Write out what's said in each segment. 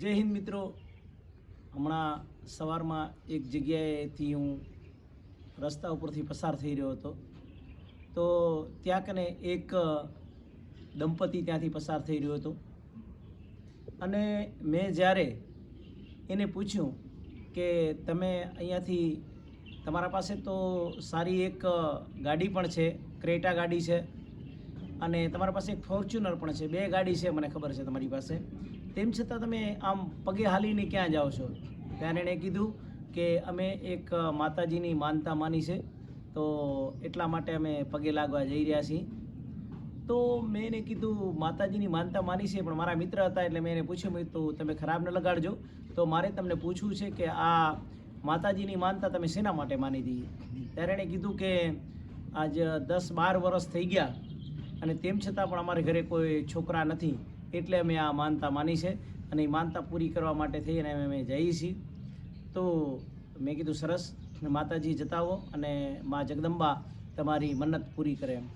જય હિન્દ મિત્રો. હમણાં સવારમાં એક જગ્યાએથી હું રસ્તા ઉપરથી પસાર થઈ રહ્યો હતો. તો ત્યાં કને એક દંપતી ત્યાંથી પસાર થઈ રહ્યો હતો. અને મેં જ્યારે એને પૂછ્યું કે તમે અહીંયાથી, તમારા પાસે તો સારી એક ગાડી પણ છે, ક્રેટા ગાડી છે અને તમારા પાસે એક ફોર્ચ્યુનર પણ છે, બે ગાડી છે મને ખબર છે તમારી પાસે. તેમ છતાં તમે આમ પગે હાલીને ક્યાં જાઓ છો? ત્યારે એણે કીધું કે અમે એક માતાજીની માનતા માની છે. તો એટલા માટે અમે પગે લાગવા જઈ રહ્યા છીએ. તો મેં એને કીધું, માતાજીની માનતા માની છે, પણ મારા મિત્ર હતા એટલે મેં એને પૂછ્યું. મેં તો તમે ખરાબ ન લગાડજો. તો મારે તમને પૂછવું છે કે આ માતાજીની માનતા તમે શેના માટે માની હતી ત્યારે એણે કીધું કે આજ દસ બાર વર્ષ થઈ ગયા અને તેમ છતાં પણ અમારે ઘરે કોઈ છોકરા નથી. એટલે અમે આ માનતા માની છે અને એ માનતા પૂરી કરવા માટે થઈને અમે જઈએ છીએ. તો મેં કીધું સરસ માતાજી જતાવો અને મા જગદંબા તમારી મન્નત પૂરી કરે એમ.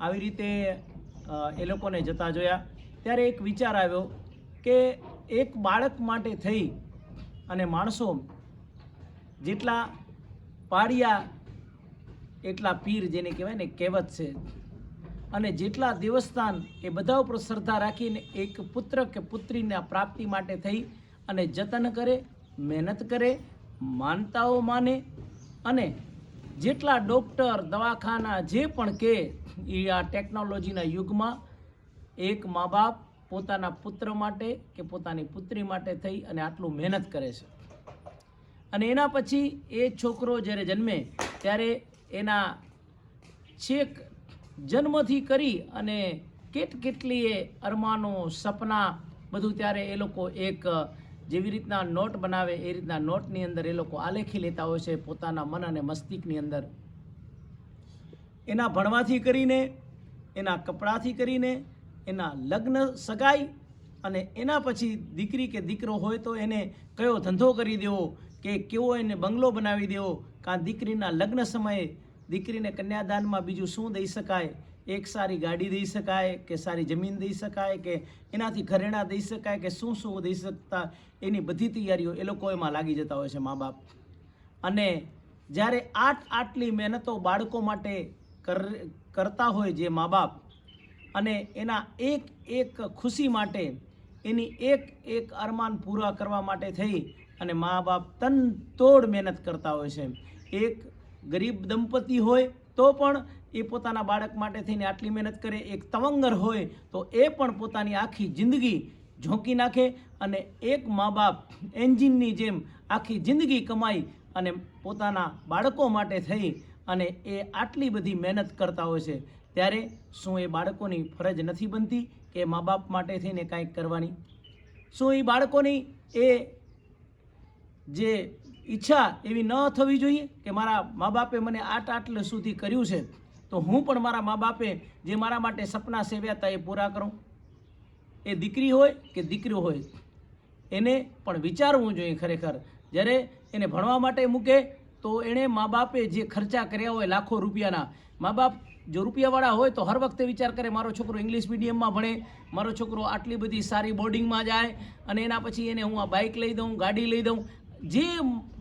આવી રીતે એ લોકોને જતા જોયા. ત્યારે એક વિચાર આવ્યો કે એક બાળક માટે થઈ અને માણસો જેટલા પાડિયા એટલા પીર જેને કહેવાય ને કહેવત છે અને જેટલા દેવસ્થાન એ બધા ઉપર શ્રદ્ધા રાખીને એક પુત્ર કે પુત્રીના પ્રાપ્તિ માટે થઈ અને જતન કરે, મહેનત કરે, માનતાઓ માને અને જેટલા ડૉક્ટર, દવાખાના જે પણ કે એ આ ટેકનોલોજીના યુગમાં એક મા બાપ પોતાના પુત્ર માટે કે પોતાની પુત્રી માટે થઈ અને આટલું મહેનત કરે છે. અને એના પછી એ છોકરો જ્યારે જન્મે ત્યારે એના છેક જન્મથી કરી અને કેટ કેટલીય અરમાનો, સપના, બધું ત્યારે એ લોકો એક જેવી રીતના નોટ બનાવે, એ રીતના નોટની અંદર એ લોકો આલેખી લેતા હોય છે પોતાના મન અને મસ્તિષ્કની અંદર. એના ભણવાથી કરીને, એના કપડાથી કરીને, એના લગ્ન સગાઈ અને એના પછી દીકરી કે દીકરો હોય તો એને કયો ધંધો કરી દેવો કે કેવો એને બંગલો બનાવી દેવો કાં દીકરીના લગ્ન સમયે દીકરીને કન્યાદાનમાં બીજું શું દઈ શકાય? એક સારી ગાડી દઈ શકાય કે સારી જમીન દઈ શકાય કે એનાથી ઘરેણા દઈ શકાય કે શું શું દઈ શકતા? એની બધી તૈયારીઓ એ લોકો એમાં લાગી જતા હોય છે મા બાપ અને જ્યારે આટ આટલી મહેનતો બાળકો માટે કર- કરતા હોય જે મા બાપ અને એના એક એક ખુશી માટે એની એક એક અરમાન પૂરા કરવા માટે થઈ અને મા બાપ તન તોડ મહેનત કરતા હોય છે. એક ગરીબ દંપતી હોય તો પણ એ પોતાના બાળક માટે થઈને આટલી મહેનત કરે, એક તવંગર હોય તો એ પણ પોતાની આખી જિંદગી ઝોંકી નાખે અને એક મા બાપ એન્જિનની જેમ આખી જિંદગી કમાઈ અને પોતાના બાળકો માટે થઈ અને એ આટલી બધી મહેનત કરતા હોય છે. ત્યારે શું એ બાળકોની ફરજ નથી બનતી કે મા બાપ માટે થઈને કાંઈક કરવાની? શું એ બાળકોની એ જે ઈચ્છા એવી ન થવી જોઈએ કે મારા મા બાપે મને આટ આટલે સુધી કર્યું છે, તો હું પણ મારા મા બાપે જે મારા માટે સપના સેવ્યા હતા એ પૂરા કરું? એ દીકરી હોય કે દીકરો હોય? એને પણ વિચારવું જોઈએ ખરેખર. જ્યારે એને ભણવા માટે મૂકે, તો એણે મા બાપે જે ખર્ચા કર્યા હોય લાખો રૂપિયાના, મા બાપ જો રૂપિયાવાળા હોય તો હર વખતે વિચાર કરે, મારો છોકરો ઇંગ્લિશ મીડિયમમાં ભણે, મારો છોકરો આટલી બધી સારી બોર્ડિંગમાં જાય, અને એના પછી એને હું આ બાઇક લઈ દઉં, ગાડી લઈ દઉં જે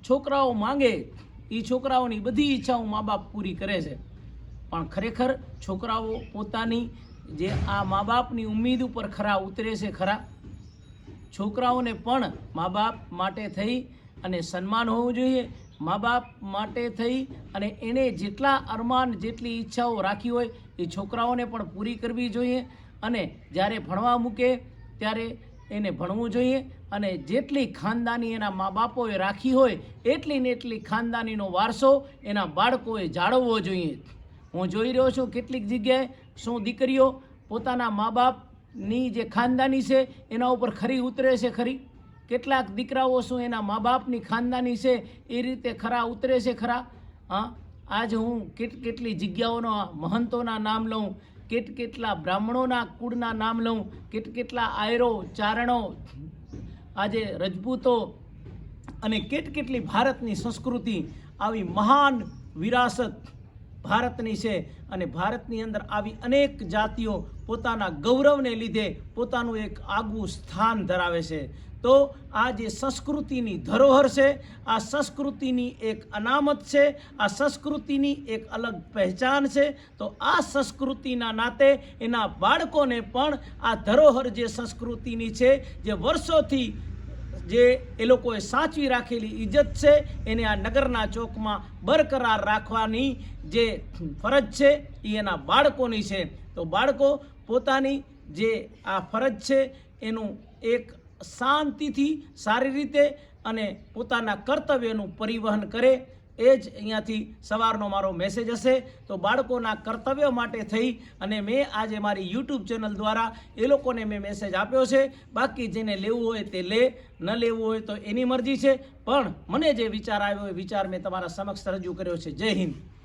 છોકરાઓ માંગે એ છોકરાઓની બધી ઈચ્છાઓ મા બાપ પૂરી કરે છે. પણ ખરેખર છોકરાઓ પોતાની જે આ મા બાપની ઉમ્મીદ ઉપર ખરા ઉતરે છે ખરા? છોકરાઓને પણ મા બાપ માટે થઈ અને સન્માન હોવું જોઈએ. મા બાપ માટે થઈ અને એણે જેટલા અરમાન, જેટલી ઈચ્છાઓ રાખી હોય, એ છોકરાઓને પણ પૂરી કરવી જોઈએ. અને જ્યારે ભણવા મૂકે, ત્યારે એને ભણવું જોઈએ અને જેટલી ખાનદાની એના મા બાપોએ રાખી હોય, એટલી ને એટલી ખાનદાનીનો વારસો એના બાળકોએ જાળવવો જોઈએ. હું જોઈ રહ્યો છું કેટલીક જગ્યાએ શું દીકરીઓ પોતાના મા બાપની જે ખાનદાની છે, એના ઉપર ખરી ઉતરે છે ખરી? કેટલાક દીકરાઓ શું એના મા બાપની ખાનદાની છે, એ રીતે ખરા ઉતરે છે ખરા? હા, આજ હું કેટ, કેટલી જગ્યાઓના મહંતોના નામ લઉં. કેટ કેટલા બ્રાહ્મણોના કુળના નામ લઉં? કેટ કેટલા આયરો, ચારણો, આજે રજપૂતો અને કેટ કેટલી ભારતની સંસ્કૃતિ? આવી મહાન વિરાસત ભારતની છે અને ભારતની અંદર આવી અનેક જાતિઓ પોતાના ગૌરવને લીધે પોતાનું એક આગવું સ્થાન ધરાવે છે. તો આ જે સંસ્કૃતિની ધરોહર છે, આ સંસ્કૃતિની એક અનામત છે, આ સંસ્કૃતિની એક અલગ પહેચાન છે, તો આ સંસ્કૃતિના નાતે એના બાળકોને પણ આ ધરોહર જે સંસ્કૃતિની છે, જે વર્ષોથી જે એ લોકોએ સાચવી રાખેલી ઇજ્જત છે, એને આ નગરના ચોકમાં બરકરાર રાખવાની જે ફરજ છે એ એના બાળકોની છે. તો બાળકો, પોતાની જે આ ફરજ છે, એનું એક શાંતિથી સારી રીતે અને પોતાના કર્તવ્યનું પરિવહન કરે એ જ અહીંયાથી સવારનો મારો મેસેજ હશે. તો બાળકોના કર્તવ્ય માટે થઈ અને મેં આજે મારી યુટ્યુબ ચેનલ દ્વારા એ લોકોને મેં મેસેજ આપ્યો છે. બાકી જેને લેવું હોય તે લે, ન લેવું હોય તો એની મરજી છે. પણ મને જે વિચાર આવ્યો એ વિચાર મેં તમારા સમક્ષ રજૂ કર્યો છે. જય હિન્દ.